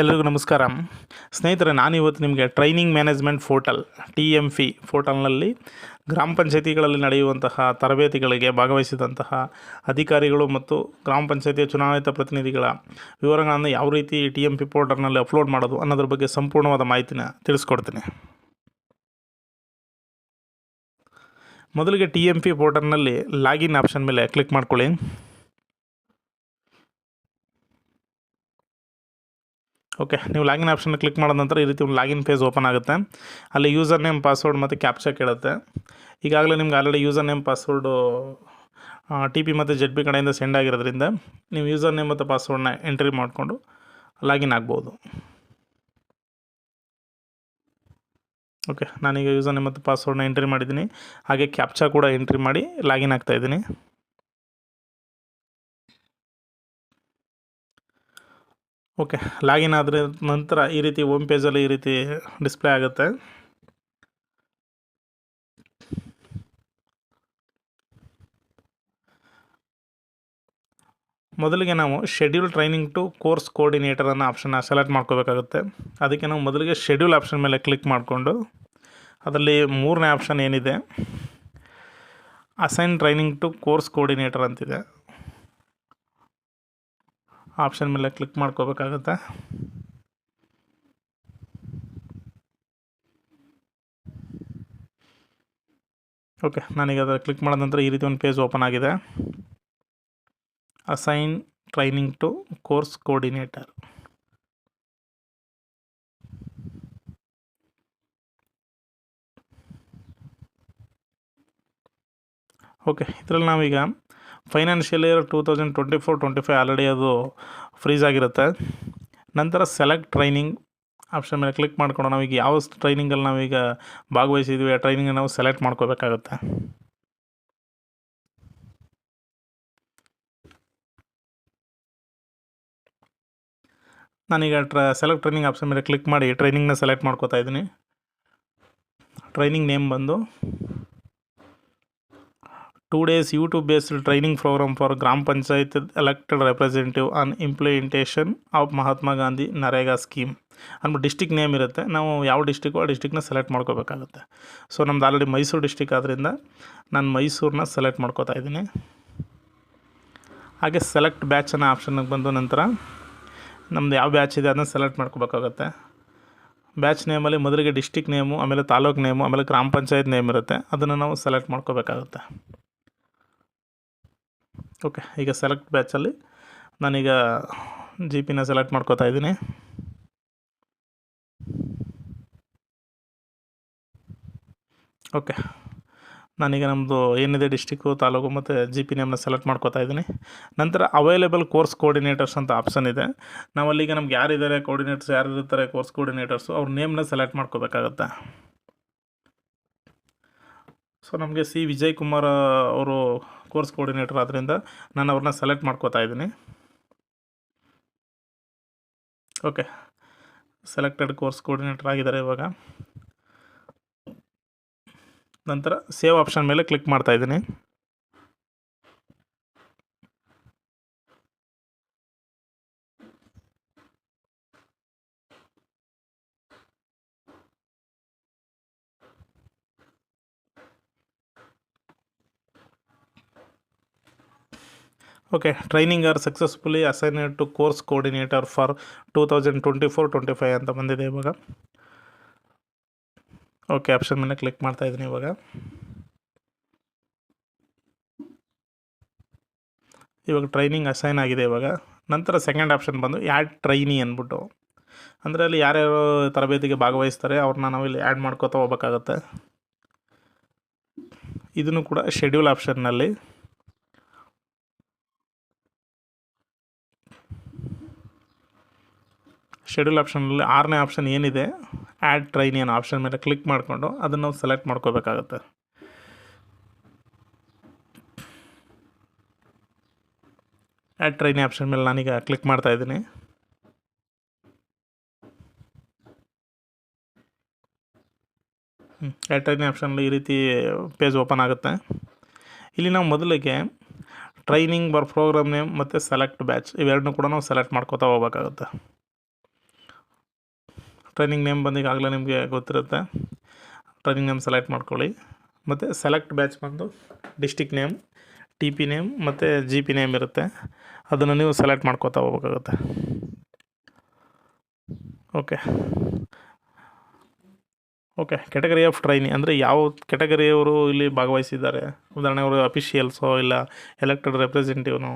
ಎಲ್ರಿಗೂ ನಮಸ್ಕಾರ. ಸ್ನೇಹಿತರೆ ನಾನು ಇವತ್ತು ನಿಮಗೆ training management portal T M P ಪೋರ್ಟಲ್ನಲ್ಲಿ ಗ್ರಾಮ ಪಂಚಾಯತಿಗಳಲ್ಲಿ ನಡೆಯುವಂತಹ ತರಬೇತಿಗಳಿಗೆ ಭಾಗವಹಿಸಿದಂತಹ ಅಧಿಕಾರಿಗಳು ಮತ್ತು ಗ್ರಾಮ ಪಂಚಾಯತಿಯ ಚುನಾಯಿತ ಪ್ರತಿನಿಧಿಗಳ ವಿವರಗಳನ್ನು ಯಾವ ರೀತಿ ಟಿ ಎಂ ಪಿ ಪೋರ್ಟಲ್ನಲ್ಲಿ ಅಪ್ಲೋಡ್ ಮಾಡೋದು ಅನ್ನೋದ್ರ ಬಗ್ಗೆ ಸಂಪೂರ್ಣವಾದ ಮಾಹಿತಿನ ತಿಳಿಸ್ಕೊಡ್ತೀನಿ. ಮೊದಲಿಗೆ ಟಿ ಎಂ ಪಿ ಪೋರ್ಟಲ್ನಲ್ಲಿ ಲಾಗಿನ್ ಆಪ್ಷನ್ ಮೇಲೆ ಕ್ಲಿಕ್ ಮಾಡ್ಕೊಳ್ಳಿ. ಓಕೆ ನೀವು ಲಾಗಿನ್ ಆಪ್ಷನ್ ಕ್ಲಿಕ್ ಮಾಡಿದ ನಂತರ ಈ ರೀತಿ ಒಂದು ಲಾಗಿನ್ ಪೇಜ್ ಓಪನ್ ಆಗುತ್ತೆ. ಅಲ್ಲಿ ಯೂಸರ್ ನೇಮ್ ಪಾಸ್ವರ್ಡ್ ಮತ್ತು ಕ್ಯಾಪ್ಚಾ ಕೇಳುತ್ತೆ. ಈಗಾಗಲೇ ನಿಮ್ಗೆ already user name password T P ಮತ್ತು ಜೆಡ್ ಪಿ ಕಡೆಯಿಂದ ಸೆಂಡ್ ಆಗಿರೋದ್ರಿಂದ ನೀವು ಯೂಸರ್ ನೇಮ್ ಮತ್ತು ಪಾಸ್ವರ್ಡ್ನ ಎಂಟ್ರಿ ಮಾಡಿಕೊಂಡು ಲಾಗಿನ್ ಆಗ್ಬೋದು. ಓಕೆ ನಾನೀಗ ಯೂಸರ್ ನೇಮ್ ಮತ್ತು ಪಾಸ್ವರ್ಡ್ನ ಎಂಟ್ರಿ ಮಾಡಿದ್ದೀನಿ. ಹಾಗೆ ಕ್ಯಾಪ್ಚಾ ಕೂಡ ಎಂಟ್ರಿ ಮಾಡಿ ಲಾಗಿನ್ ಆಗ್ತಾಯಿದ್ದೀನಿ ಓಕೆ, ಲಾಗಿನ್ ಆದರೆ ನಂತರ ಈ ರೀತಿ ಓಮ್ ಪೇಜಲ್ಲಿ ಈ ರೀತಿ ಡಿಸ್ಪ್ಲೇ ಆಗುತ್ತೆ. ಮೊದಲಿಗೆ ನಾವು schedule training to course coordinator ಅನ್ನೋ ಆಪ್ಷನ್ನ ಸೆಲೆಕ್ಟ್ ಮಾಡ್ಕೋಬೇಕಾಗುತ್ತೆ. ಅದಕ್ಕೆ ನಾವು ಮೊದಲಿಗೆ ಶೆಡ್ಯೂಲ್ ಆಪ್ಷನ್ ಮೇಲೆ ಕ್ಲಿಕ್ ಮಾಡಿಕೊಂಡು, ಅದರಲ್ಲಿ ಮೂರನೇ ಆಪ್ಷನ್ ಏನಿದೆ? Assign training to course coordinator ಅಂತಿದೆ. ಆಪ್ಷನ್ ಮೇಲೆ ಕ್ಲಿಕ್ ಮಾಡ್ಕೋಬೇಕಾಗತ್ತೆ. ಓಕೆ, ನನಗೆ ಅದರ ಕ್ಲಿಕ್ ಮಾಡಿದ ನಂತರ ಈ ರೀತಿ ಒಂದು ಪೇಜ್ ಓಪನ್ ಆಗಿದೆ. Assign training to course coordinator okay, ಇದರಲ್ಲಿ ನಾವೀಗ financial year two thousand twenty four twenty five already ಅದು ಫ್ರೀಸ್ ಆಗಿರುತ್ತೆ. ನಂತರ ಸೆಲೆಕ್ಟ್ ಟ್ರೈನಿಂಗ್ ಆಪ್ಷನ್ ಮೇಲೆ ಕ್ಲಿಕ್ ಮಾಡ್ಕೊಂಡು ನಾವೀಗ ಯಾವ ಟ್ರೈನಿಂಗಲ್ಲಿ ನಾವೀಗ ಭಾಗವಹಿಸಿದ್ವಿ, ಆ ಟ್ರೈನಿಂಗ್ ನಾವು ಸೆಲೆಕ್ಟ್ ಮಾಡ್ಕೋಬೇಕಾಗುತ್ತೆ. ನಾನೀಗ ಟ್ರ ಸೆಲೆಕ್ಟ್ ಟ್ರೈನಿಂಗ್ ಆಪ್ಷನ್ ಮೇಲೆ ಕ್ಲಿಕ್ ಮಾಡಿ ಟ್ರೈನಿಂಗ್ನ ಸೆಲೆಕ್ಟ್ ಮಾಡ್ಕೋತಾ ಇದ್ದೀನಿ. ಟ್ರೈನಿಂಗ್ ನೇಮ್ ಬಂದು two days YouTube based training program for ಗ್ರಾಮ panchayat elected representative on implementation of Mahatma Gandhi NREGA scheme ಅಂದ್ಬಿಟ್ಟು ಡಿಸ್ಟಿಕ್ ನೇಮ್ ಇರುತ್ತೆ. ನಾವು ಯಾವ ಡಿಸ್ಟಿಕ್ಕು ಆ ಡಿಸ್ಟಿಕ್ನ ಸೆಲೆಕ್ಟ್ ಮಾಡ್ಕೋಬೇಕಾಗುತ್ತೆ. ಸೊ ನಮ್ದು ಆಲ್ರೆಡಿ ಮೈಸೂರು ಡಿಸ್ಟಿಕ್ ಆದ್ದರಿಂದ ನಾನು ಮೈಸೂರನ್ನ ಸೆಲೆಕ್ಟ್ ಮಾಡ್ಕೋತಾ ಇದ್ದೀನಿ. ಹಾಗೆ ಸೆಲೆಕ್ಟ್ ಬ್ಯಾಚ್ ಅನ್ನೋ ಆಪ್ಷನ್ಗೆ ಬಂದು ನಂತರ ನಮ್ದು ಯಾವ ಬ್ಯಾಚ್ ಇದೆ ಅದನ್ನ ಸೆಲೆಕ್ಟ್ ಮಾಡ್ಕೋಬೇಕಾಗುತ್ತೆ. ಬ್ಯಾಚ್ ನೇಮಲ್ಲಿ ಮೊದಲಿಗೆ ಡಿಸ್ಟಿಕ್ ನೇಮು ಆಮೇಲೆ ತಾಲೂಕು ನೇಮು ಆಮೇಲೆ ಗ್ರಾಮ ಪಂಚಾಯತ್ ನೇಮ್ ಇರುತ್ತೆ. ಅದನ್ನು ನಾವು ಸೆಲೆಕ್ಟ್ ಮಾಡ್ಕೋಬೇಕಾಗುತ್ತೆ. ಓಕೆ ಈಗ ಸೆಲೆಕ್ಟ್ ಬ್ಯಾಚಲ್ಲಿ ನಾನೀಗ ಜಿ ಪಿನ ಸೆಲೆಕ್ಟ್ ಮಾಡ್ಕೋತಾ ಇದ್ದೀನಿ. ಓಕೆ ನಾನೀಗ ನಮ್ಮದು ಏನಿದೆ ಡಿಸ್ಟಿಕ್ಕು ತಾಲೂಕು ಮತ್ತು ಜಿ ಪಿ ನೇಮ್ನ ಸೆಲೆಕ್ಟ್ ಮಾಡ್ಕೋತಾ ಇದ್ದೀನಿ. ನಂತರ ಅವೈಲೇಬಲ್ ಕೋರ್ಸ್ ಕೋಆರ್ಡಿನೇಟರ್ಸ್ ಅಂತ ಆಪ್ಷನ್ ಇದೆ. ನಾವು ಅಲ್ಲಿಗೆ ನಮ್ಗೆ ಯಾರಿದ್ದಾರೆ ಕೋಆರ್ಡಿನೇಟರ್ಸ್ ಯಾರು ಇರ್ತಾರೆ ಕೋರ್ಸ್ ಕೋರ್ಡಿನೇಟರ್ಸು ಅವ್ರ ನೇಮ್ನ ಸೆಲೆಕ್ಟ್ ಮಾಡ್ಕೋಬೇಕಾಗತ್ತೆ. ಸೊ ನಮಗೆ ಸಿ ವಿಜಯ್ ಕುಮಾರ್ ಅವರು ಕೋರ್ಸ್ ಕೋಆರ್ಡಿನೇಟರ್ ಆದ್ದರಿಂದ ನಾನು ಅವ್ರನ್ನ ಸೆಲೆಕ್ಟ್ ಮಾಡ್ಕೋತಾ ಇದ್ದೀನಿ. ಓಕೆ. ಸೆಲೆಕ್ಟೆಡ್ ಕೋರ್ಸ್ ಕೋಆರ್ಡಿನೇಟರ್ ಆಗಿದ್ದಾರೆ ಇವಾಗ. ನಂತರ ಸೇವ್ ಆಪ್ಷನ್ ಮೇಲೆ ಕ್ಲಿಕ್ ಮಾಡ್ತಾ okay training are successfully assigned to course coordinator for two thousand twenty four twenty five ಅಂತ ಬಂದಿದೆ ಇವಾಗ. ಓಕೆ ಆಪ್ಷನ್ ಮೇಲೆ ಕ್ಲಿಕ್ ಮಾಡ್ತಾ ಇದ್ದೀನಿ ಇವಾಗ. ಇವಾಗ ಟ್ರೈನಿಂಗ್ ಅಸೈನ್ ಆಗಿದೆ ಇವಾಗ. ನಂತರ ಸೆಕೆಂಡ್ ಆಪ್ಷನ್ ಬಂದು ಆ್ಯಡ್ ಟ್ರೈನಿ ಅಂದ್ಬಿಟ್ಟು. ಅಂದರೆ ಅಲ್ಲಿ ಯಾರ್ಯಾರು ತರಬೇತಿಗೆ ಭಾಗವಹಿಸ್ತಾರೆ ಅವ್ರನ್ನ ನಾವು ಇಲ್ಲಿ ಆ್ಯಡ್ ಮಾಡ್ಕೋತಾ ಹೋಗ್ಬೇಕಾಗತ್ತೆ. ಇದನ್ನು ಕೂಡ ಶೆಡ್ಯೂಲ್ ಆಪ್ಷನ್ನಲ್ಲಿ ಶೆಡ್ಯೂಲ್ ಆಪ್ಷನಲ್ಲಿ ಆರನೇ ಆಪ್ಷನ್ ಏನಿದೆ ಆ್ಯಡ್ ಟ್ರೈನಿ ಅನ್ನೋ ಆಪ್ಷನ್ ಮೇಲೆ ಕ್ಲಿಕ್ ಮಾಡಿಕೊಂಡು ಅದನ್ನು ನಾವು ಸೆಲೆಕ್ಟ್ ಮಾಡ್ಕೋಬೇಕಾಗತ್ತೆ. ಆ್ಯಡ್ ಟ್ರೈನಿ ಆಪ್ಷನ್ ಮೇಲೆ ನಾನೀಗ ಕ್ಲಿಕ್ ಮಾಡ್ತಾ ಇದ್ದೀನಿ. ಆ್ಯಡ್ ಟ್ರೈನಿ ಆಪ್ಷನಲ್ಲಿ ಈ ರೀತಿ ಪೇಜ್ ಓಪನ್ ಆಗುತ್ತೆ. ಇಲ್ಲಿ ನಾವು ಮೊದಲಿಗೆ ಟ್ರೈನಿಂಗ್ ಬರ್ ಪ್ರೋಗ್ರಾಮ್ ನೇಮ್ ಮತ್ತು ಸೆಲೆಕ್ಟ್ ಬ್ಯಾಚ್ ಇವೆರಡನ್ನೂ ಕೂಡ ನಾವು ಸೆಲೆಕ್ಟ್ ಮಾಡ್ಕೋತಾ ಹೋಗ್ಬೇಕಾಗುತ್ತೆ. ಟ್ರೈನಿಂಗ್ ನೇಮ್ ಬಂದು ಈಗಾಗಲೇ ನಿಮಗೆ ಗೊತ್ತಿರುತ್ತೆ. ಟ್ರೈನಿಂಗ್ ನೇಮ್ ಸೆಲೆಕ್ಟ್ ಮಾಡ್ಕೊಳ್ಳಿ. ಮತ್ತು ಸೆಲೆಕ್ಟ್ ಬ್ಯಾಚ್ ಬಂದು district name T P name ಮತ್ತು ಜಿ ಪಿ ನೇಮ್ ಇರುತ್ತೆ. ಅದನ್ನು ನೀವು ಸೆಲೆಕ್ಟ್ ಮಾಡ್ಕೋತಾ ಹೋಗ್ಬೇಕಾಗುತ್ತೆ. Okay okay category of trainee ಅಂದರೆ ಯಾವ ಕೆಟಗರಿಯವರು ಇಲ್ಲಿ ಭಾಗವಹಿಸಿದ್ದಾರೆ? ಉದಾಹರಣೆ ಅವರು ಅಫಿಷಿಯಲ್ಸೋ ಇಲ್ಲ ಎಲೆಕ್ಟೆಡ್ ರೆಪ್ರೆಸೆಂಟೇಟಿವ್ನು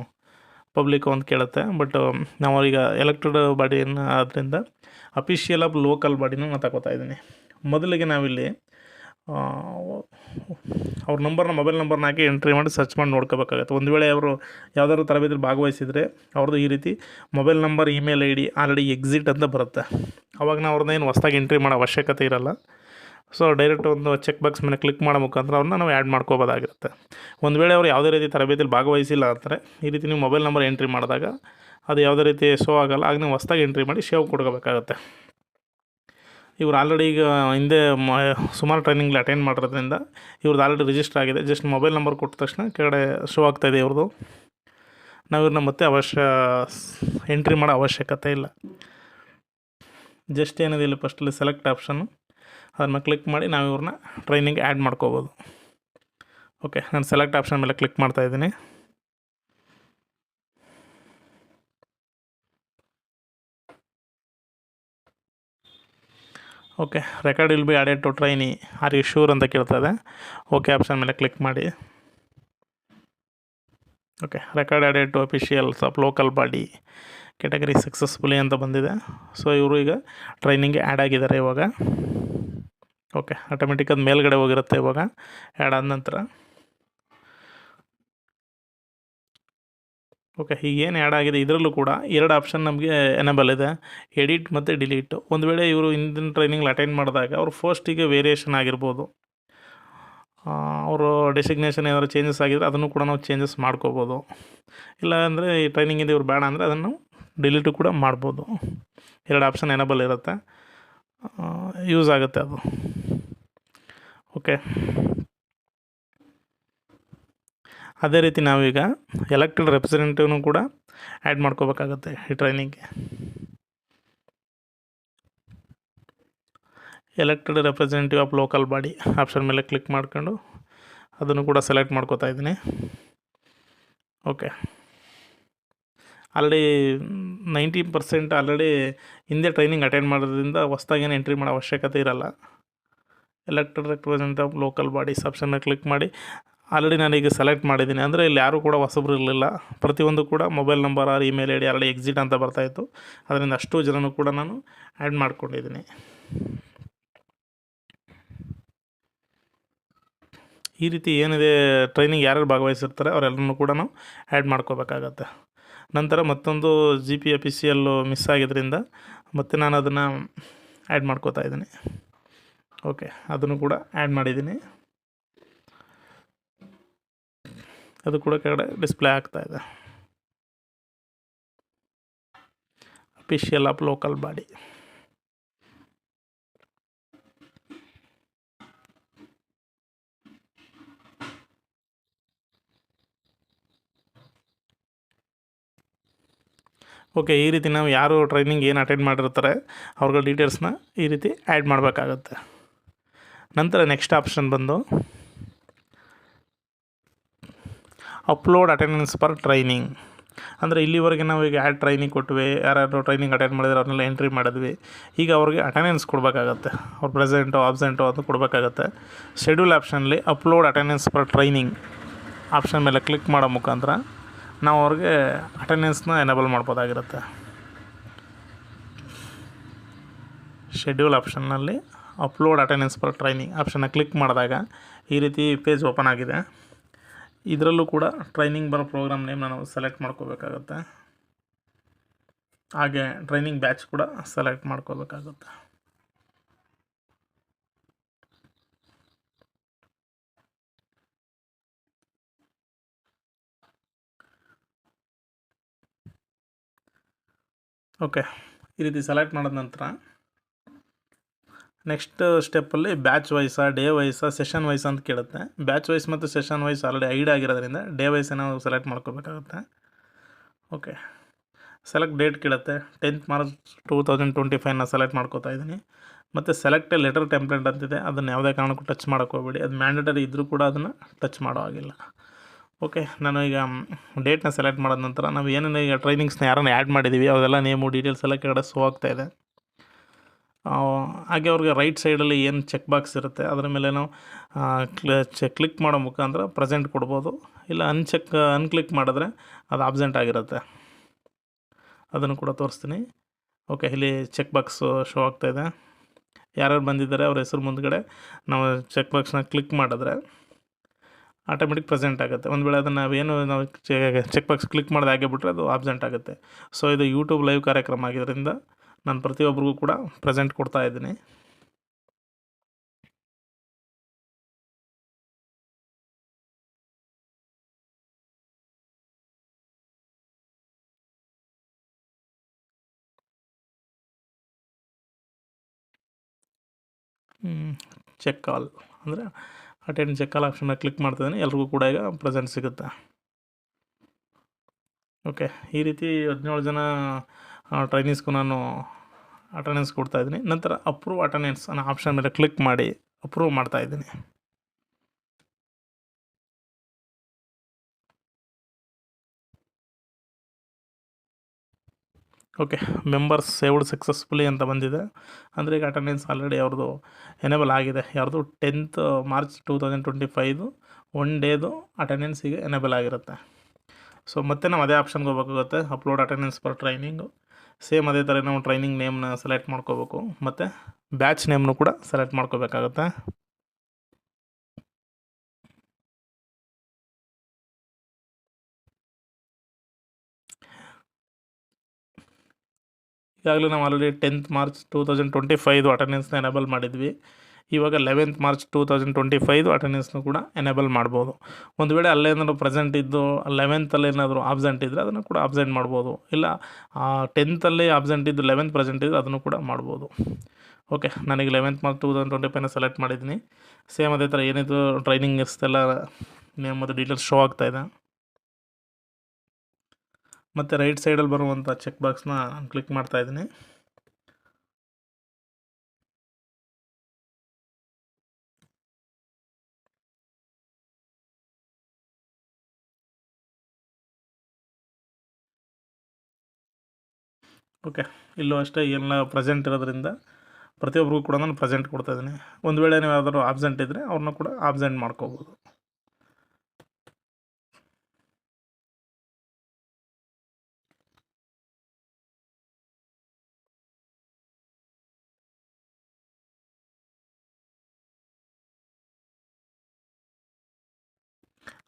ಪಬ್ಲಿಕ್ ಅಂತ ಕೇಳುತ್ತೆ. ಬಟ್ ನಾವು ಈಗ ಎಲೆಕ್ಟೆಡ್ ಬಾಡಿಯನ್ನು ಆದ್ದರಿಂದ ಅಫಿಷಿಯಲ್ ಆಫ್ ಲೋಕಲ್ ಬಾಡಿನೂ ನಾನು ತಗೋತಾ ಇದ್ದೀನಿ. ಮೊದಲಿಗೆ ನಾವಿಲ್ಲಿ ಅವ್ರ ನಂಬರ್ನ ಮೊಬೈಲ್ ನಂಬರ್ನ ಹಾಕಿ ಎಂಟ್ರಿ ಮಾಡಿ ಸರ್ಚ್ ಮಾಡಿ ನೋಡ್ಕೋಬೇಕಾಗತ್ತೆ. ಒಂದು ವೇಳೆ ಅವರು ಯಾವ್ದಾದ್ರು ತರಬೇತಿಯಲ್ಲಿ ಭಾಗವಹಿಸಿದರೆ ಅವ್ರದ್ದು ಈ ರೀತಿ mobile number email I D already exit ಅಂತ ಬರುತ್ತೆ. ಅವಾಗ ನಾವು ಅವ್ರನ್ನ ಏನು ಹೊಸ್ದಾಗಿ ಎಂಟ್ರಿ ಮಾಡೋ ಅವಶ್ಯಕತೆ ಇರಲ್ಲ. ಸೊ ಡೈರೆಕ್ಟ್ ಒಂದು ಚೆಕ್ ಬಾಕ್ಸ್ ಮೇಲೆ ಕ್ಲಿಕ್ ಮಾಡೋ ಮುಖಾಂತರ ಅವ್ರನ್ನ ನಾವು ಆ್ಯಡ್ ಮಾಡ್ಕೋಬೋದಾಗಿರುತ್ತೆ. ಒಂದು ವೇಳೆ ಅವರು ಯಾವುದೇ ರೀತಿ ತರಬೇತಿಯಲ್ಲಿ ಭಾಗವಹಿಸಿಲ್ಲ ಅಂದರೆ ಈ ರೀತಿ ನೀವು ಮೊಬೈಲ್ ನಂಬರ್ ಎಂಟ್ರಿ ಮಾಡಿದಾಗ ಅದು ಯಾವುದೇ ರೀತಿ ಶೋ ಆಗಲ್ಲ, ಆಗ ನೀವು ಹೊಸ್ದಾಗಿ ಎಂಟ್ರಿ ಮಾಡಿ ಶೇವ್ ಕೊಡ್ಕೋಬೇಕಾಗತ್ತೆ. ಇವ್ರು ಆಲ್ರೆಡಿ ಈಗ ಹಿಂದೆ ಸುಮಾರು ಟ್ರೈನಿಂಗ್ಲಿ ಅಟೆಂಡ್ ಮಾಡಿರೋದ್ರಿಂದ ಇವ್ರದ್ದು ಆಲ್ರೆಡಿ ರಿಜಿಸ್ಟರ್ ಆಗಿದೆ ಜಸ್ಟ್ ಮೊಬೈಲ್ ನಂಬರ್ ಕೊಟ್ಟ ತಕ್ಷಣ ಕೆಳಗಡೆ ಶೋ ಆಗ್ತಾಯಿದೆ ಇವ್ರದ್ದು ನಾವು ಇವ್ರನ್ನ ಮತ್ತೆ ಅವಶ್ಯ ಎಂಟ್ರಿ ಮಾಡೋ ಅವಶ್ಯಕತೆ ಇಲ್ಲ. ಜಸ್ಟ್ ಏನಿದೆ ಇಲ್ಲಿ ಫಸ್ಟಲ್ಲಿ ಸೆಲೆಕ್ಟ್ ಆಪ್ಷನ್ನು ಅದನ್ನು ಕ್ಲಿಕ್ ಮಾಡಿ ನಾವು ಇವ್ರನ್ನ ಟ್ರೈನಿಂಗ್ ಆ್ಯಡ್ ಮಾಡ್ಕೋಬೋದು. ಓಕೆ ನಾನು ಸೆಲೆಕ್ಟ್ ಆಪ್ಷನ್ ಮೇಲೆ ಕ್ಲಿಕ್ ಮಾಡ್ತಾ ಇದ್ದೀನಿ. Okay record will be added to trainee are you sure ಅಂತ ಕೇಳ್ತದೆ. ಓಕೆ ಆಪ್ಷನ್ ಮೇಲೆ ಕ್ಲಿಕ್ ಮಾಡಿ. Okay record added to officials of local body category successfully ಅಂತ ಬಂದಿದೆ. ಸೊ ಇವರು ಈಗ ಟ್ರೈನಿಂಗ್ಗೆ ಆ್ಯಡ್ ಆಗಿದ್ದಾರೆ ಇವಾಗ. ಓಕೆ ಆಟೋಮೆಟಿಕ್ ಅದು ಮೇಲ್ಗಡೆ ಹೋಗಿರುತ್ತೆ ಇವಾಗ ಆ್ಯಡ್ ಆದ ನಂತರ. ಓಕೆ ಈಗೇನು ಆ್ಯಡ್ ಆಗಿದೆ, ಇದರಲ್ಲೂ ಕೂಡ ಎರಡು ಆಪ್ಷನ್ ನಮಗೆ ಎನೇಬಲ್ ಇದೆ ಎಡಿಟ್ ಮತ್ತು ಡಿಲೀಟ್ ಒಂದು ವೇಳೆ ಇವರು ಹಿಂದಿನ ಟ್ರೈನಿಂಗ್ ಅಟೆಂಡ್ ಮಾಡಿದಾಗ ಅವರು ಫಸ್ಟಿಗೆ ವೇರಿಯೇಷನ್ ಆಗಿರ್ಬೋದು. ಅವರು ಡೆಸಿಗ್ನೇಷನ್ ಏನಾದರೂ ಚೇಂಜಸ್ ಆಗಿದ್ರೆ ಅದನ್ನು ಕೂಡ ನಾವು ಚೇಂಜಸ್ ಮಾಡ್ಕೋಬೋದು. ಇಲ್ಲ ಅಂದರೆ ಈ ಟ್ರೈನಿಂಗಿಂದ ಇವ್ರು ಬೇಡ ಅಂದರೆ ಅದನ್ನು ಡಿಲೀಟು ಕೂಡ ಮಾಡ್ಬೋದು. ಎರಡು ಆಪ್ಷನ್ ಎನೇಬಲ್ ಇರುತ್ತೆ. ಯೂಸ್ ಆಗುತ್ತೆ ಅದು. ಓಕೆ ಅದೇ ರೀತಿ ನಾವೀಗ ಎಲೆಕ್ಟೆಡ್ ರೆಪ್ರೆಸೆಂಟೇಟಿವ್ನು ಕೂಡ ಆ್ಯಡ್ ಮಾಡ್ಕೋಬೇಕಾಗತ್ತೆ ಈ ಟ್ರೈನಿಂಗ್ಗೆ elected representative of local body option ಮೇಲೆ ಕ್ಲಿಕ್ ಮಾಡ್ಕೊಂಡು ಅದನ್ನು ಕೂಡ ಸೆಲೆಕ್ಟ್ ಮಾಡ್ಕೋತಾ ಇದ್ದೀನಿ. Okay already ninety percent already ಹಿಂದೆ ಟ್ರೈನಿಂಗ್ ಅಟೆಂಡ್ ಮಾಡೋದ್ರಿಂದ ಹೊಸ್ದಾಗೇನು ಎಂಟ್ರಿ ಮಾಡೋ ಅವಶ್ಯಕತೆ ಇರಲ್ಲ. Elected represent of local bodies ಆಪ್ಷನ್ನ click ಮಾಡಿ. ಆಲ್ರೆಡಿ ನಾನೀಗ ಸೆಲೆಕ್ಟ್ ಮಾಡಿದ್ದೀನಿ. ಅಂದರೆ ಇಲ್ಲಿ ಯಾರೂ ಕೂಡ ಹೊಸಬ್ರು ಇರಲಿಲ್ಲ. ಪ್ರತಿಯೊಂದು ಕೂಡ mobile number or email I D already exit ಅಂತ ಬರ್ತಾಯಿತ್ತು ಅದರಿಂದ ಅಷ್ಟು ಜನನೂ ಕೂಡ ನಾನು ಆ್ಯಡ್ ಮಾಡ್ಕೊಂಡಿದ್ದೀನಿ. ಈ ರೀತಿ ಏನಿದೆ ಟ್ರೈನಿಂಗ್ ಯಾರ್ಯಾರು ಭಾಗವಹಿಸಿರ್ತಾರೆ ಅವರೆಲ್ಲರೂ ಕೂಡ ನಾವು ಆ್ಯಡ್ ಮಾಡ್ಕೋಬೇಕಾಗತ್ತೆ. ನಂತರ ಮತ್ತೊಂದು G P A P C ಎಲ್ಲು ಮಿಸ್ ಆಗಿದ್ದರಿಂದ ಮತ್ತೆ ನಾನು ಅದನ್ನು ಆ್ಯಡ್ ಮಾಡ್ಕೋತಾ ಇದ್ದೀನಿ. ಓಕೆ ಅದನ್ನು ಕೂಡ ಆ್ಯಡ್ ಮಾಡಿದ್ದೀನಿ. ಅದು ಕೂಡ ಕೆಳಗಡೆ ಡಿಸ್ಪ್ಲೇ ಆಗ್ತಾ ಇದೆ. Official of local body okay, ಈ ರೀತಿ ನಾವು ಯಾರು ಟ್ರೈನಿಂಗ್ ಏನು ಅಟೆಂಡ್ ಮಾಡಿರ್ತಾರೆ, ಅವ್ರಗಳ ಡೀಟೇಲ್ಸ್ನ ಈ ರೀತಿ ಆ್ಯಡ್ ಮಾಡಬೇಕಾಗತ್ತೆ. ನಂತರ ನೆಕ್ಸ್ಟ್ ಆಪ್ಷನ್ ಬಂದು ಅಪ್ಲೋಡ್ ಅಟೆಂಡೆನ್ಸ್ ಪರ್ ಟ್ರೈನಿಂಗ್ ಅಂದರೆ ಇಲ್ಲಿವರೆಗೆ ನಾವು ಈಗ ಆ್ಯಡ್ ಟ್ರೈನಿಂಗ್ ಕೊಟ್ವಿ, ಯಾರ್ಯಾರು ಟ್ರೈನಿಂಗ್ ಅಟೆಂಡ್ ಮಾಡಿದ್ರೆ ಅವ್ರನ್ನೆಲ್ಲ ಎಂಟ್ರಿ ಮಾಡಿದ್ವಿ. ಈಗ ಅವ್ರಿಗೆ ಅಟೆಂಡೆನ್ಸ್ ಕೊಡಬೇಕಾಗತ್ತೆ. ಅವ್ರು ಪ್ರೆಸೆಂಟು ಆಬ್ಸೆಂಟು ಅಂತ ಕೊಡಬೇಕಾಗತ್ತೆ. Schedule ಆಪ್ಷನಲ್ಲಿ upload attendance per training option ಮೇಲೆ ಕ್ಲಿಕ್ ಮಾಡೋ ಮುಖಾಂತರ. ನಾವು ಅವ್ರಿಗೆ ಅಟೆಂಡೆನ್ಸ್ನ ಎನೇಬಲ್ ಮಾಡ್ಬೋದಾಗಿರುತ್ತೆ. ಶೆಡ್ಯೂಲ್ ಆಪ್ಷನ್ನಲ್ಲಿ ಅಪ್ಲೋಡ್ ಅಟೆಂಡೆನ್ಸ್ ಫಾರ್ ಟ್ರೈನಿಂಗ್ ಆಪ್ಷನ್ನ ಕ್ಲಿಕ್ ಮಾಡಿದಾಗ ಈ ರೀತಿ ಪೇಜ್ ಓಪನ್ ಆಗಿದೆ. ಇದರಲ್ಲೂ ಕೂಡ ಟ್ರೈನಿಂಗ್ ಬರೋ ಪ್ರೋಗ್ರಾಮ್ ನೇಮ್ ನಾವು ಸೆಲೆಕ್ಟ್ ಮಾಡ್ಕೋಬೇಕಾಗತ್ತೆ. ಹಾಗೆ ಟ್ರೈನಿಂಗ್ ಬ್ಯಾಚ್ ಕೂಡ ಸೆಲೆಕ್ಟ್ ಮಾಡ್ಕೋಬೇಕಾಗುತ್ತೆ. ಓಕೆ, ಈ ರೀತಿ ಸೆಲೆಕ್ಟ್ ಮಾಡಿದ ನಂತರ ನೆಕ್ಸ್ಟ್ ಸ್ಟೆಪ್ಪಲ್ಲಿ ಬ್ಯಾಚ್ ವೈಸಾ ಡೇ ವೈಸಾ ಸೆಷನ್ ವೈಸ್ ಅಂತ ಕೇಳುತ್ತೆ. ಬ್ಯಾಚ್ ವೈಸ್ ಮತ್ತು ಸೆಷನ್ ವೈಸ್ ಆಲ್ರೆಡಿ ಐಡ್ ಆಗಿರೋದ್ರಿಂದ ಡೇ ವೈಸ್ ನಾವು ಸೆಲೆಕ್ಟ್ ಮಾಡ್ಕೋಬೇಕಾಗುತ್ತೆ. ಓಕೆ ಸೆಲೆಕ್ಟ್ ಡೇಟ್ ಕೇಳುತ್ತೆ. Tenth March two thousand twenty ಫೈವ್ನ select ಮಾಡ್ಕೋತಾ ಇದ್ದೀನಿ. ಮತ್ತು ಸೆಲೆಕ್ಟ್ ಲೆಟರ್ ಟೆಂಪ್ಲೇಟ್ ಅಂತಿದೆ. ಅದನ್ನು ಯಾವುದೇ ಕಾರಣಕ್ಕೂ ಟಚ್ ಮಾಡೋಕ್ಕೆ ಹೋಗಬೇಡಿ. ಅದು ಮ್ಯಾಂಡೇಟರಿ ಇದ್ದರೂ ಕೂಡ ಅದನ್ನು ಟಚ್ ಮಾಡೋ ಹಾಗಿಲ್ಲ. ಓಕೆ, ನಾನು ಈಗ ಡೇಟ್ನ ಸೆಲೆಕ್ಟ್ ಮಾಡಿದ ನಂತರ ನಾವು ಏನೇನು ಈಗ ಟ್ರೈನಿಂಗ್ಸ್ನ ಯಾರನ್ನ ಆ್ಯಡ್ ಮಾಡಿದ್ದೀವಿ ಅವೆಲ್ಲ ನೇಮು ಡೀಟೇಲ್ಸ್ ಎಲ್ಲ ಕೆಳಗಡೆ ಸೋ ಆಗ್ತಾ ಇದೆ. ಹಾಗೆ ಅವ್ರಿಗೆ ರೈಟ್ ಸೈಡಲ್ಲಿ ಏನು ಚೆಕ್ ಬಾಕ್ಸ್ ಇರುತ್ತೆ, ಅದರ ಮೇಲೆ ನಾವು ಕ್ಲ ಕ್ಲಿಕ್ ಮಾಡೋ ಮುಖಾಂತರ ಪ್ರೆಸೆಂಟ್ ಕೊಡ್ಬೋದು. ಇಲ್ಲ ಅನ್ಚೆಕ್ ಅನ್ಕ್ಲಿಕ್ ಮಾಡಿದ್ರೆ ಅದು ಆಬ್ಸೆಂಟ್ ಆಗಿರುತ್ತೆ. ಅದನ್ನು ಕೂಡ ತೋರಿಸ್ತೀನಿ. ಓಕೆ, ಇಲ್ಲಿ ಚೆಕ್ ಬಾಕ್ಸು ಶೋ ಆಗ್ತಾ ಇದೆ. ಯಾರ್ಯಾರು ಬಂದಿದ್ದಾರೆ, ಅವ್ರ ಹೆಸರು ಮುಂದ್ಗಡೆ ನಾವು ಚೆಕ್ ಬಾಕ್ಸ್ನ ಕ್ಲಿಕ್ ಮಾಡಿದ್ರೆ ಆಟೋಮೆಟಿಕ್ ಪ್ರೆಸೆಂಟ್ ಆಗುತ್ತೆ. ಒಂದು ವೇಳೆ ಅದನ್ನು ನಾವೇನು ನಾವು ಚೆಕ್ ಬಾಕ್ಸ್ ಕ್ಲಿಕ್ ಮಾಡಿದ ಹಾಗೆ ಬಿಟ್ಟರೆ ಅದು ಆಬ್ಸೆಂಟ್ ಆಗುತ್ತೆ. ಸೊ ಇದು ಯೂಟ್ಯೂಬ್ ಲೈವ್ ಕಾರ್ಯಕ್ರಮ ಆಗಿದ್ದರಿಂದ ನಾನು ಪ್ರತಿಯೊಬ್ಬರಿಗೂ ಕೂಡ ಪ್ರೆಸೆಂಟ್ ಕೊಡ್ತಾ ಇದ್ದೀನಿ. ಚೆಕ್ ಕಾಲ್ ಅಂದರೆ ಅಟೆಂಡ್ ಚೆಕ್ ಆಲ್ ಆಪ್ಷನ್ನ ಕ್ಲಿಕ್ ಮಾಡ್ತಿದ್ದೀನಿ, ಎಲ್ರಿಗೂ ಕೂಡ ಈಗ ಪ್ರೆಸೆಂಟ್ ಸಿಗುತ್ತೆ. ಓಕೆ ಈ ರೀತಿ ಹದಿನೇಳು ಜನ ಟ್ರೈನೀಸ್ಗೂ ನಾನು ಅಟೆಂಡೆನ್ಸ್ ಕೊಡ್ತಾಯಿದ್ದೀನಿ ನಂತರ ಅಪ್ರೂವ್ ಅಟೆಂಡೆನ್ಸ್ ಅನ್ನೋ ಆಪ್ಷನ್ ಮೇಲೆ ಕ್ಲಿಕ್ ಮಾಡಿ ಅಪ್ರೂವ್ ಮಾಡ್ತಾ ಓಕೆ ಮೆಂಬರ್ಸ್ ಸೇವ್ಡ್ ಸಕ್ಸಸ್ಫುಲಿ ಅಂತ ಬಂದಿದೆ. ಅಂದರೆ ಈಗ ಅಟೆಂಡೆನ್ಸ್ ಆಲ್ರೆಡಿ ಅವ್ರದ್ದು ಎನೇಬಲ್ ಆಗಿದೆ. ಯಾರ್ದು tenth March two thousand twenty ಫೈದು one ಡೇದು ಅಟೆಂಡೆನ್ಸಿಗೆ ಎನೇಬಲ್ ಆಗಿರುತ್ತೆ. ಸೊ ಮತ್ತೆ ನಾವು ಅದೇ ಆಪ್ಷನ್ಗೆ ಹೋಗ್ಬೇಕಾಗುತ್ತೆ. Upload attendance for training same ಅದೇ ಥರ ನಾವು ಟ್ರೈನಿಂಗ್ ನೇಮ್ನ ಸೆಲೆಕ್ಟ್ ಮಾಡ್ಕೋಬೇಕು. ಮತ್ತು ಬ್ಯಾಚ್ ನೇಮ್ನು ಕೂಡ ಸೆಲೆಕ್ಟ್ ಮಾಡ್ಕೋಬೇಕಾಗತ್ತೆ. ಈಗಾಗಲೇ ನಾವು already tenth March two thousand twenty ಫೈದು ಅಟೆಂಡೆನ್ಸ್ನ ಎನೇಬಲ್ ಮಾಡಿದ್ವಿ. ಇವಾಗ eleventh March two thousand twenty ಫೈದು ಅಟೆಂಡೆನ್ಸ್ನು ಕೂಡ ಎನೇಬಲ್ ಮಾಡ್ಬೋದು. ಒಂದು ವೇಳೆ ಅಲ್ಲೇನಾದ್ರು ಪ್ರೆಸೆಂಟ್ ಇದ್ದು ಲೆವೆಂತಲ್ಲಿ ಏನಾದರೂ ಆಬ್ಸೆಂಟ್ ಇದ್ದರೆ ಅದನ್ನು ಕೂಡ ಆಬ್ಸೆಂಟ್ ಮಾಡ್ಬೋದು. ಇಲ್ಲ ಟೆಂತಲ್ಲಿ ಆಬ್ಸೆಂಟ್ ಇದ್ದು ಲೆವೆಂತ್ ಪ್ರೆಸೆಂಟ್ ಇದ್ದರೆ ಅದನ್ನು ಕೂಡ ಮಾಡ್ಬೋದು. ಓಕೆ ನನಗೆ eleventh March two thousand twenty ಫೈವ್ನ select ಮಾಡಿದ್ದೀನಿ. ಸೇಮ್ ಅದೇ ಥರ ಏನಿದು ಟ್ರೈನಿಂಗ್ ಎಲ್ಲ ನೇಮ್ ಮತ್ತು ಡೀಟೇಲ್ಸ್ ಶೋ ಆಗ್ತಾ ಇದೆ. ಮತ್ತು ರೈಟ್ ಸೈಡಲ್ಲಿ ಬರುವಂಥ ಚೆಕ್ ಬಾಕ್ಸ್ನ ಕ್ಲಿಕ್ ಮಾಡ್ತಾ ಇದ್ದೀನಿ. ಓಕೆ, ಇಲ್ಲೂ ಅಷ್ಟೇ ಎಲ್ಲ ಪ್ರೆಸೆಂಟ್ ಇರೋದ್ರಿಂದ ಪ್ರತಿಯೊಬ್ಬರಿಗೂ ಕೂಡ ನಾನು ಪ್ರೆಸೆಂಟ್ ಕೊಡ್ತಾ ಇದ್ದೀನಿ. ಒಂದು ವೇಳೆ ನೀವು ಯಾವ್ದಾದ್ರು ಆಬ್ಸೆಂಟ್ ಇದ್ದರೆ ಅವ್ರನ್ನ ಕೂಡ ಆಬ್ಸೆಂಟ್ ಮಾಡ್ಕೋಬೋದು.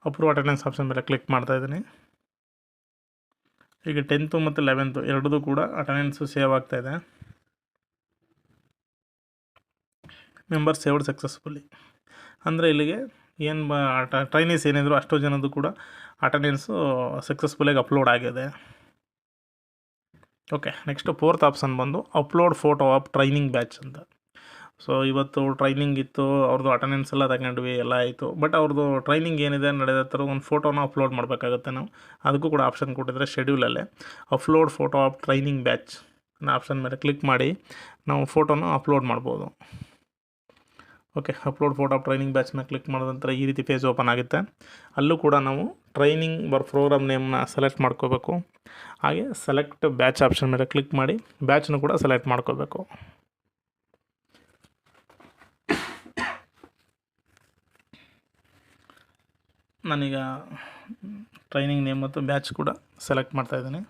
ಅಪ್ರೂವ್ ಅಟೆಂಡೆನ್ಸ್ ಆಪ್ಷನ್ ಮೇಲೆ ಕ್ಲಿಕ್ ಮಾಡ್ತಾ ಇದ್ದೀನಿ. ಈಗ ಟೆಂತು ಮತ್ತು ಲೆವೆಂತು ಎರಡೂ ಕೂಡ ಅಟೆಂಡೆನ್ಸು ಸೇವ್ ಆಗ್ತಾ ಇದೆ. ಮೆಂಬರ್ ಸೇವ್ಡ್ ಸಕ್ಸಸ್ಫುಲಿ ಅಂದರೆ ಇಲ್ಲಿಗೆ ಏನು ಬ ಟ್ರೈನೀಸ್ ಏನಿದ್ರು ಅಷ್ಟೋ ಜನದ್ದು ಕೂಡ ಅಟೆಂಡೆನ್ಸು ಸಕ್ಸಸ್ಫುಲ್ಲಾಗಿ ಅಪ್ಲೋಡ್ ಆಗಿದೆ. ಓಕೆ ನೆಕ್ಸ್ಟ್ ಫೋರ್ತ್ ಆಪ್ಷನ್ ಬಂದು upload photo of training batch ಅಂತ. ಸೊ ಇವತ್ತು ಟ್ರೈನಿಂಗ್ ಇತ್ತು ಅವ್ರದ್ದು ಅಟೆಂಡೆನ್ಸ್ ಎಲ್ಲ ತಗೊಂಡ್ವಿ, ಎಲ್ಲ ಆಯಿತು. ಬಟ್ ಅವ್ರದ್ದು ಟ್ರೈನಿಂಗ್ ಏನಿದೆ, ನಡೆದ ಥರ ಒಂದು ಫೋಟೋನ ಅಪ್ಲೋಡ್ ಮಾಡಬೇಕಾಗುತ್ತೆ ನಾವು. ಅದಕ್ಕೂ ಕೂಡ ಆಪ್ಷನ್ ಕೊಟ್ಟಿದ್ದಾರೆ ಶೆಡ್ಯೂಲಲ್ಲೇ upload photo of training batch ಅನ್ನೋ ಆಪ್ಷನ್ ಮೇಲೆ ಕ್ಲಿಕ್ ಮಾಡಿ, ನಾವು ಫೋಟೋನ ಅಪ್ಲೋಡ್ ಮಾಡ್ಬೋದು. Okay upload photo of training ಬ್ಯಾಚ್ನ click ಮಾಡಿದ ನಂತರ ಈ ರೀತಿ ಪೇಜ್ ಓಪನ್ ಆಗುತ್ತೆ. ಅಲ್ಲೂ ಕೂಡ ನಾವು ಟ್ರೈನಿಂಗ್ ಬರ್ ಪ್ರೋಗ್ರಾಮ್ ನೇಮ್ನ ಸೆಲೆಕ್ಟ್ ಮಾಡ್ಕೋಬೇಕು. ಹಾಗೆ ಸೆಲೆಕ್ಟ್ ಬ್ಯಾಚ್ ಆಪ್ಷನ್ ಮೇಲೆ ಕ್ಲಿಕ್ ಮಾಡಿ ಬ್ಯಾಚ್ನು ಕೂಡ ಸೆಲೆಕ್ಟ್ ಮಾಡ್ಕೋಬೇಕು. ನಾನೀಗ ಟ್ರೈನಿಂಗ್ ನೇಮ್ ಮತ್ತು ಬ್ಯಾಚ್ ಕೂಡ ಸೆಲೆಕ್ಟ್ ಮಾಡ್ತಾ ಇದ್ದೀನಿ.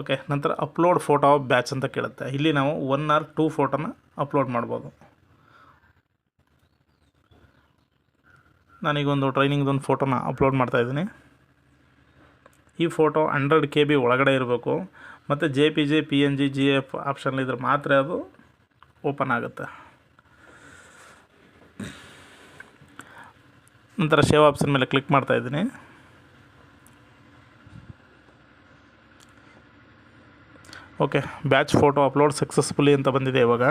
ಓಕೆ ನಂತರ ಅಪ್ಲೋಡ್ ಫೋಟೋ ಆಫ್ ಬ್ಯಾಚ್ ಅಂತ ಕೇಳುತ್ತೆ. ಇಲ್ಲಿ ನಾವು ಒನ್ ಆರ್ ಟೂ ಫೋಟೋನ ಅಪ್ಲೋಡ್ ಮಾಡ್ಬೋದು. ನಾನೀಗೊಂದು ಟ್ರೈನಿಂಗ್ದೊಂದು ಫೋಟೋನ ಅಪ್ಲೋಡ್ ಮಾಡ್ತಾ ಇದ್ದೀನಿ. ಈ ಫೋಟೋ ಹಂಡ್ರೆಡ್ ಕೆ ಬಿ ಒಳಗಡೆ ಇರಬೇಕು. ಮತ್ತು J P J P N G G F option ಇದ್ರೆ ಮಾತ್ರ ಅದು ಓಪನ್ ಆಗುತ್ತೆ. ನಂತರ ಸೇವ್ ಆಪ್ಷನ್ ಮೇಲೆ ಕ್ಲಿಕ್ ಮಾಡ್ತಾ ಇದ್ದೀನಿ. Okay, batch photo upload successfully ಅಂತ ಬಂದಿದೆ ಇವಾಗ.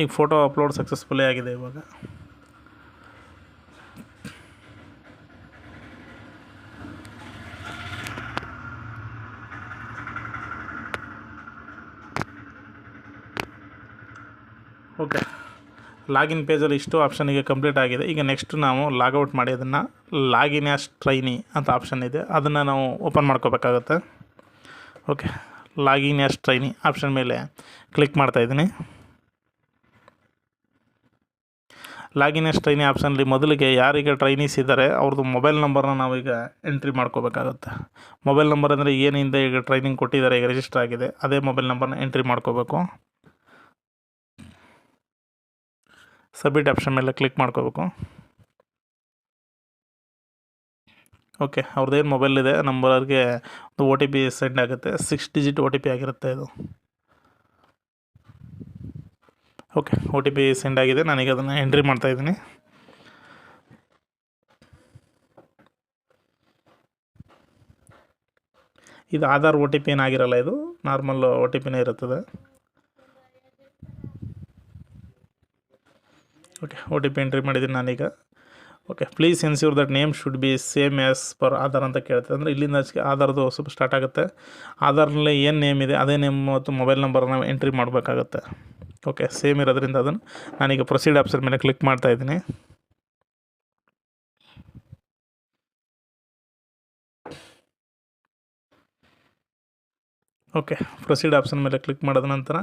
ಈಗ ಫೋಟೋ ಅಪ್ಲೋಡ್ ಸಕ್ಸಸ್ಫುಲಿ ಆಗಿದೆ ಇವಾಗ. ಓಕೆ. ಲಾಗಿನ್ ಪೇಜಲ್ಲಿ ಇಷ್ಟು ಆಪ್ಷನಿಗೆ ಕಂಪ್ಲೀಟ್ ಆಗಿದೆ. ಈಗ ನೆಕ್ಸ್ಟ್ ನಾವು ಲಾಗೌಟ್ ಮಾಡಿ ಅದನ್ನು ಲಾಗಿನ್ ಆ್ಯಸ್ ಟ್ರೈನಿ ಅಂತ ಆಪ್ಷನ್ ಇದೆ. ಅದನ್ನು ನಾವು ಓಪನ್ ಮಾಡ್ಕೋಬೇಕಾಗತ್ತೆ. Okay. Login as trainee option ಮೇಲೆ ಕ್ಲಿಕ್ ಮಾಡ್ತಾಯಿದ್ದೀನಿ ಲಾಗಿನ್ ಆ್ಯಸ್ ಟ್ರೈನಿ ಆಪ್ಷನಲ್ಲಿ ಮೊದಲಿಗೆ ಯಾರಿಗೆ ಟ್ರೈನೀಸ್ ಇದ್ದಾರೆ, ಅವ್ರದ್ದು ಮೊಬೈಲ್ ನಂಬರ್ನ ನಾವೀಗ ಎಂಟ್ರಿ ಮಾಡ್ಕೋಬೇಕಾಗತ್ತೆ. ಮೊಬೈಲ್ ನಂಬರ್ ಅಂದರೆ ಏನಿಂದ ಈಗ ಟ್ರೈನಿಂಗ್ ಕೊಟ್ಟಿದ್ದಾರೆ ಈಗ ರಿಜಿಸ್ಟರ್ ಆಗಿದೆ, ಅದೇ ಮೊಬೈಲ್ ನಂಬರ್ನ ಎಂಟ್ರಿ ಮಾಡ್ಕೋಬೇಕು. ಸಬ್ಮಿಟ್ ಆಪ್ಷನ್ ಮೇಲೆ ಕ್ಲಿಕ್ ಮಾಡ್ಕೋಬೇಕು. ಓಕೆ, ಅವ್ರದ್ದೇನು ಮೊಬೈಲ್ ಇದೆ, ನಂಬರ್ಗೆ ಒಂದು ಒ ಟಿ ಪಿ ಸೆಂಡ್ ಆಗುತ್ತೆ. Six digit O T P ಆಗಿರುತ್ತೆ ಇದು. Okay, O T P send ಆಗಿದೆ. ನಾನೀಗ ಅದನ್ನು ಎಂಟ್ರಿ ಮಾಡ್ತಾಯಿದ್ದೀನಿ ಇದು ಆಧಾರ್ ಒ ಟಿ ಪಿ ಏನಾಗಿರಲ್ಲ ಇದು? ನಾರ್ಮಲ್ ಒ ಟಿ ಪಿನೇ ಇರುತ್ತದೆ. Okay O T P entry ಮಾಡಿದ್ದೀನಿ ನಾನೀಗ okay please ensure that name should be same as per Aadhaar ಅಂತ ಕೇಳ್ತದೆ ಅಂದರೆ ಇಲ್ಲಿಂದ ಆಚೆಗೆ ಆಧಾರ್ದು ಸ್ವಲ್ಪ ಸ್ಟಾರ್ಟ್ ಆಗುತ್ತೆ. ಆಧಾರ್ನಲ್ಲಿ ಏನು ನೇಮ್ ಇದೆ, ಅದೇ ನೇಮ್ ಮತ್ತು ಮೊಬೈಲ್ ನಂಬರ್ನ ಎಂಟ್ರಿ ಮಾಡಬೇಕಾಗತ್ತೆ. ಓಕೆ ಸೇಮ್ ಇರೋದ್ರಿಂದ ಅದನ್ನು ನಾನೀಗ ಪ್ರೊಸೀಡ್ ಆಪ್ಷನ್ ಮೇಲೆ ಕ್ಲಿಕ್ ಮಾಡ್ತಾ ಓಕೆ ಪ್ರೊಸೀಡ್ ಆಪ್ಷನ್ ಮೇಲೆ ಕ್ಲಿಕ್ ಮಾಡಿದ ನಂತರ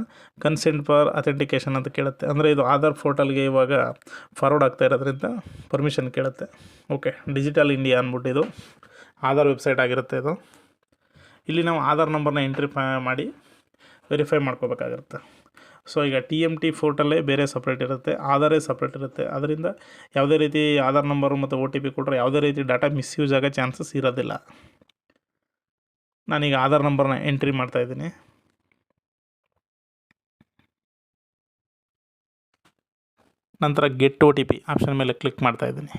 ಕನ್ಸೆಂಟ್ ಫಾರ್ ಅಥೆಂಟಿಕೇಷನ್ ಅಂತ ಕೇಳುತ್ತೆ. ಅಂದರೆ ಇದು ಆಧಾರ್ ಪೋರ್ಟಲ್ಗೆ ಇವಾಗ ಫಾರ್ವರ್ಡ್ ಆಗ್ತಾ ಇರೋದ್ರಿಂದ ಪರ್ಮಿಷನ್ ಕೇಳುತ್ತೆ. ಓಕೆ ಡಿಜಿಟಲ್ ಇಂಡಿಯಾ ಅಂದ್ಬಿಟ್ಟು ಇದು ಆಧಾರ್ ವೆಬ್ಸೈಟ್ ಆಗಿರುತ್ತೆ ಇದು. ಇಲ್ಲಿ ನಾವು ಆಧಾರ್ ನಂಬರ್ನ ಎಂಟ್ರಿ ಮಾಡಿ ವೆರಿಫೈ ಮಾಡ್ಕೋಬೇಕಾಗಿರುತ್ತೆ. ಸೊ ಈಗ ಟಿ ಎಂ ಟಿ ಫೋರ್ಟಲ್ಲೇ ಬೇರೆ ಸಪ್ರೇಟ್ ಇರುತ್ತೆ, ಆಧಾರೇ ಸಪ್ರೇಟ್ ಇರುತ್ತೆ. ಅದರಿಂದ ಯಾವುದೇ ರೀತಿ ಆಧಾರ್ ನಂಬರು ಮತ್ತು ಒ ಟಿ ಪಿ ಕೊಟ್ಟರೆ ಯಾವುದೇ ರೀತಿ ಡಾಟಾ ಮಿಸ್ಯೂಸ್ ಆಗೋ ಚಾನ್ಸಸ್ ಇರೋದಿಲ್ಲ. ನಾನೀಗ ಆಧಾರ್ ನಂಬರ್ನ ಎಂಟ್ರಿ ಮಾಡ್ತಾ ಇದ್ದೀನಿ. ನಂತರ get O T P option ಮೇಲೆ ಕ್ಲಿಕ್ ಮಾಡ್ತಾ ಇದ್ದೀನಿ.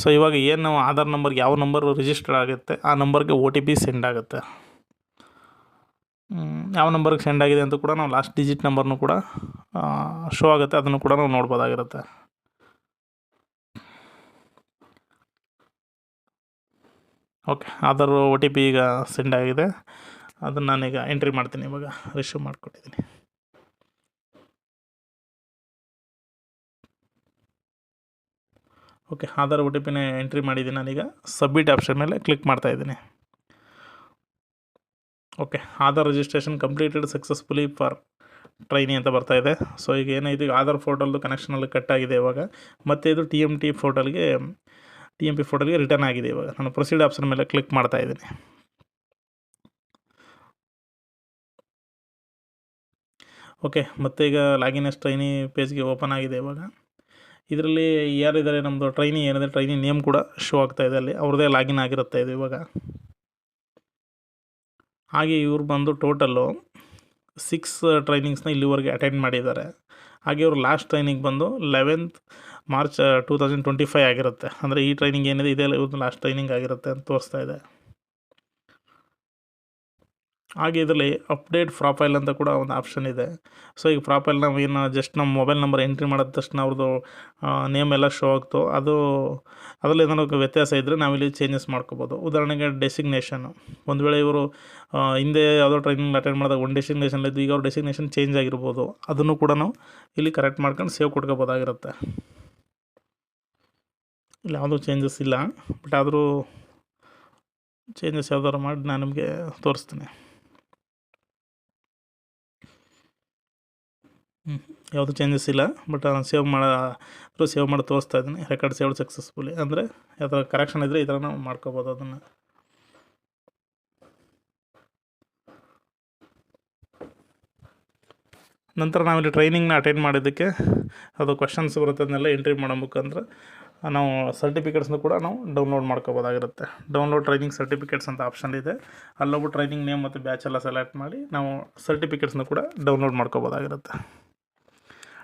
ಸೊ, ಇವಾಗ ಏನು ನಾವು ಆಧಾರ್ ನಂಬರ್ಗೆ ಯಾವ ನಂಬರ್ ರಿಜಿಸ್ಟರ್ ಆಗುತ್ತೆ, ಆ ನಂಬರ್ಗೆ ಒ ಟಿ ಪಿ ಸೆಂಡ್ ಆಗುತ್ತೆ. ಯಾವ ನಂಬರ್ಗೆ ಸೆಂಡ್ ಆಗಿದೆ ಅಂತ ಕೂಡ ನಾವು ಲಾಸ್ಟ್ ಡಿಜಿಟ್ ನಂಬರ್ನು ಕೂಡ ಶೋ ಆಗುತ್ತೆ, ಅದನ್ನು ಕೂಡ ನಾವು ನೋಡ್ಬೋದಾಗಿರುತ್ತೆ. Okay Aadhaar O T P ಈಗ ಸೆಂಡ್ ಆಗಿದೆ. ಅದನ್ನು ನಾನೀಗ ಎಂಟ್ರಿ ಮಾಡ್ತೀನಿ ಇವಾಗ. ರಿಸೀವ್ ಮಾಡಿಕೊಟ್ಟಿದ್ದೀನಿ ಓಕೆ ಆಧಾರ್ ಒ ಟಿ ಪಿನ ಎಂಟ್ರಿ ಮಾಡಿದ್ದೀನಿ ನಾನೀಗ. ಸಬ್ಮಿಟ್ ಆಪ್ಷನ್ ಮೇಲೆ ಕ್ಲಿಕ್ ಮಾಡ್ತಾ ಇದ್ದೀನಿ. Okay Aadhaar registration completed successfully for trainee ಅಂತ ಬರ್ತಾ ಇದೆ. ಸೊ ಈಗ ಏನಾಯಿತು? ಈಗ ಆಧಾರ್ ಫೋಟೋಲ್ದು ಕನೆಕ್ಷನಲ್ಲಿ ಕಟ್ ಆಗಿದೆ ಇವಾಗ. ಮತ್ತು ಇದು ಟಿ ಎಂ ಟಿ ಪೋರ್ಟಲ್ಗೆ ಟಿ ಎಂ ಪಿ ಫೋಟೋಗೆ ರಿಟರ್ನ್ ಆಗಿದೆ ಇವಾಗ. ನಾನು ಪ್ರೊಸೀಡ್ ಆಪ್ಷನ್ ಮೇಲೆ ಕ್ಲಿಕ್ ಮಾಡ್ತಾ ಇದ್ದೀನಿ. ಓಕೆ ಮತ್ತೆ ಈಗ ಲಾಗಿನ್ ಎಸ್ ಟ್ರೈನಿ ಪೇಜ್ಗೆ ಓಪನ್ ಆಗಿದೆ ಇವಾಗ. ಇದರಲ್ಲಿ ಯಾರಿದ್ದಾರೆ ನಮ್ಮದು ಟ್ರೈನಿ ಏನಿದೆ ಟ್ರೈನಿ ನೇಮ್ ಕೂಡ ಶೋ ಆಗ್ತಾ ಇದೆ ಅಲ್ಲಿ. ಅವ್ರದ್ದೇ ಲಾಗಿನ್ ಆಗಿರುತ್ತೆ ಇದು ಇವಾಗ. ಹಾಗೆ ಇವ್ರು ಬಂದು ಟೋಟಲ್ಲು ಸಿಕ್ಸ್ ಟ್ರೈನಿಂಗ್ಸ್ನ ಇಲ್ಲಿವರೆಗೆ ಅಟೆಂಡ್ ಮಾಡಿದ್ದಾರೆ. ಹಾಗೆ ಇವರು ಲಾಸ್ಟ್ ಟ್ರೈನಿಂಗ್ ಬಂದು eleventh March two thousand twenty five ಆಗಿರುತ್ತೆ. ಅಂದರೆ ಈ ಟ್ರೈನಿಂಗ್ ಏನಿದೆ ಇದೆಲ್ಲ ಇವ್ರದ್ದು ಲಾಸ್ಟ್ ಟ್ರೈನಿಂಗ್ ಆಗಿರುತ್ತೆ ಅಂತ ತೋರಿಸ್ತಾ ಇದೆ. ಹಾಗೆ ಇದರಲ್ಲಿ ಅಪ್ಡೇಟ್ ಪ್ರೊಫೈಲ್ ಅಂತ ಕೂಡ ಒಂದು ಆಪ್ಷನ್ ಇದೆ. ಸೊ ಈಗ ಪ್ರೊಫೈಲ್ ನಾವು ಏನು ಜಸ್ಟ್ ನಮ್ಮ ಮೊಬೈಲ್ ನಂಬರ್ ಎಂಟ್ರಿ ಮಾಡಿದ ತಕ್ಷಣ ಅವ್ರದ್ದು ನೇಮ್ ಎಲ್ಲ ಶೋ ಆಗ್ತು. ಅದು, ಅದರಲ್ಲಿ ಏನಾದ್ರು ವ್ಯತ್ಯಾಸ ಇದ್ದರೆ ನಾವಿಲ್ಲಿ ಚೇಂಜಸ್ ಮಾಡ್ಕೋಬೋದು. ಉದಾಹರಣೆಗೆ ಡೆಸಿಗ್ನೇಷನ್ ಒಂದು ವೇಳೆ ಇವರು ಹಿಂದೆ ಯಾವುದೋ ಟ್ರೈನಿಂಗ್ ಅಟೆಂಡ್ ಮಾಡಿದಾಗ ಒಂದು ಡೆಸಿಗ್ನೇಷನ್ ಇದ್ದು ಈಗ ಅವ್ರ ಡೆಸಿಗ್ನೇಷನ್ ಚೇಂಜ್ ಆಗಿರ್ಬೋದು. ಅದನ್ನು ಕೂಡ ನಾವು ಇಲ್ಲಿ ಕರೆಕ್ಟ್ ಮಾಡ್ಕೊಂಡು ಸೇವ್ ಕೊಡ್ಕೋಬೋದಾಗಿರುತ್ತೆ ಇಲ್ಲಿ, ಯಾವುದೂ ಚೇಂಜಸ್ ಇಲ್ಲ. ಬಟ್ ಆದರೂ ಚೇಂಜಸ್ ಯಾವ್ದಾದ್ರು ಮಾಡಿ ನಾನು ನಿಮಗೆ ತೋರಿಸ್ತೀನಿ. ಹ್ಞೂ ಯಾವುದು ಚೇಂಜಸ್ ಇಲ್ಲ ಬಟ್ ನಾನು ಸೇವ್ ಮಾಡೋ ಸೇವ್ ಮಾಡಿ ತೋರಿಸ್ತಾ ಇದ್ದೀನಿ. ರೆಕಾರ್ಡ್ ಸೇವ್ ಸಕ್ಸಸ್ಫುಲಿ ಅಂದರೆ ಯಾವ್ದಾರ ಕರೆಕ್ಷನ್ ಇದ್ದರೆ ಈ ಥರ ನಾವು ಮಾಡ್ಕೋಬೋದು ಅದನ್ನು. ನಂತರ ನಾವಿಲ್ಲಿ ಟ್ರೈನಿಂಗ್ನ ಅಟೆಂಡ್ ಮಾಡಿದ್ದಕ್ಕೆ, ಅದು ಕ್ವಶನ್ಸ್ ಬರುತ್ತೆ ಅದನ್ನೆಲ್ಲ ಎಂಟ್ರಿ ಮಾಡೋ ಮುಖಾಂತರ, ನಾವು ಸರ್ಟಿಫಿಕೇಟ್ಸ್ನ ಕೂಡ ನಾವು ಡೌನ್ಲೋಡ್ ಮಾಡ್ಕೋಬೋದಾಗಿರುತ್ತೆ. ಡೌನ್ಲೋಡ್ ಟ್ರೈನಿಂಗ್ ಸರ್ಟಿಫಿಕೇಟ್ಸ್ ಅಂತ ಆಪ್ಷನ್ ಇದೆ. ಅಲ್ಲೊಬ್ಬ ಟ್ರೈನಿಂಗ್ ನೇಮ್ ಮತ್ತು ಬ್ಯಾಚ್ ಎಲ್ಲ ಸೆಲೆಕ್ಟ್ ಮಾಡಿ ನಾವು ಸರ್ಟಿಫಿಕೇಟ್ಸ್ನ ಕೂಡ ಡೌನ್ಲೋಡ್ ಮಾಡ್ಕೋಬೋದಾಗಿರುತ್ತೆ.